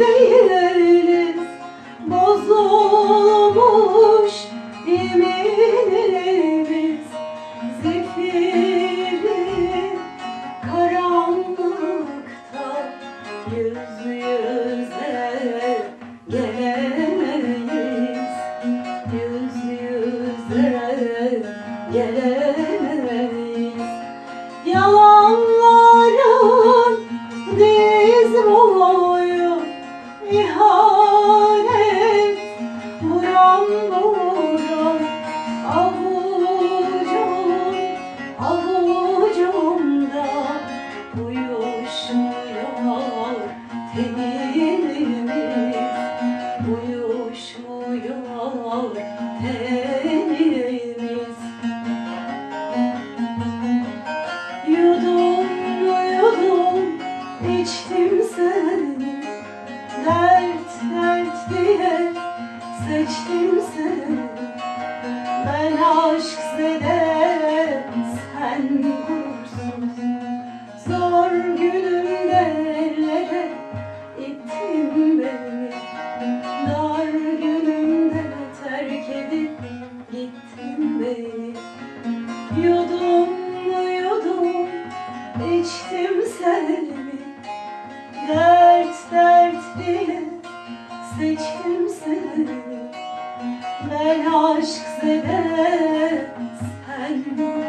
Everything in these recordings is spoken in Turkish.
değiliz Bozulmuş yeminlerimiz Zifiri karanlıkta yüz yüze gelemeyiz. Yüz yüze gelemeyiz. Yeah. Seçtim seni. Ben aşk zede sen gurursuz Zor günümde ellere ittin beni. Dar günümde terk edip gittin beni. Yudum yudum içtim seni Dert dert diye seçtim seni Ben aşk zede sen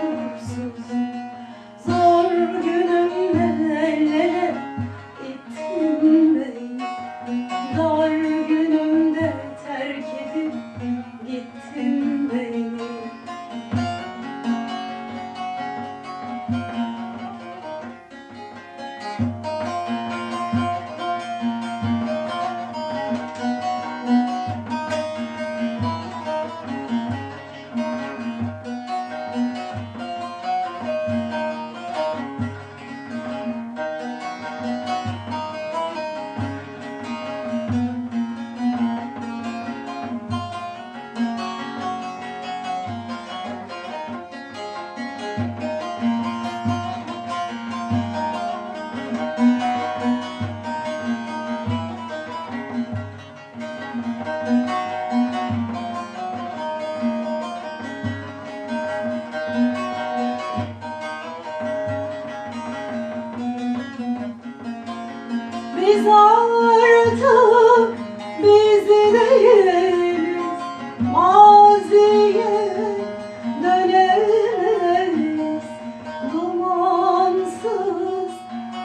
Biz artık biz değiliz Maziye dönemeyiz Dumansız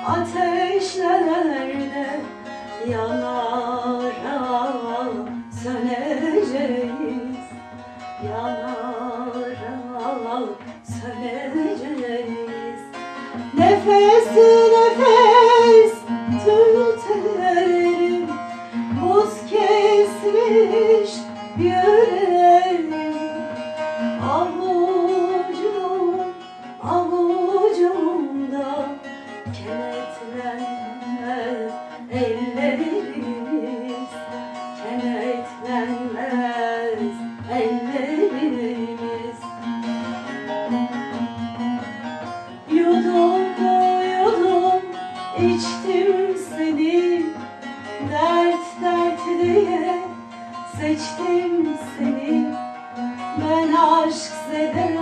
ateşlerde Yanara söneceğiz. Yanara söneceğiz. Nefes nefes içtim seni Dert dert diye seçtim seni. Ben aşk zede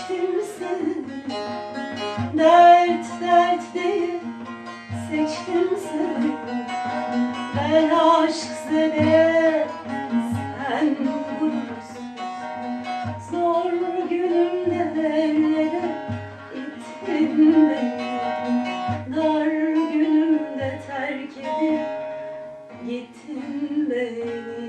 içtim seni. Dert dert diye seçtim seni. Ben aşk zede sen gurursuz Zor günümde ellere ittin beni. Dar günümde terk edip gittin beni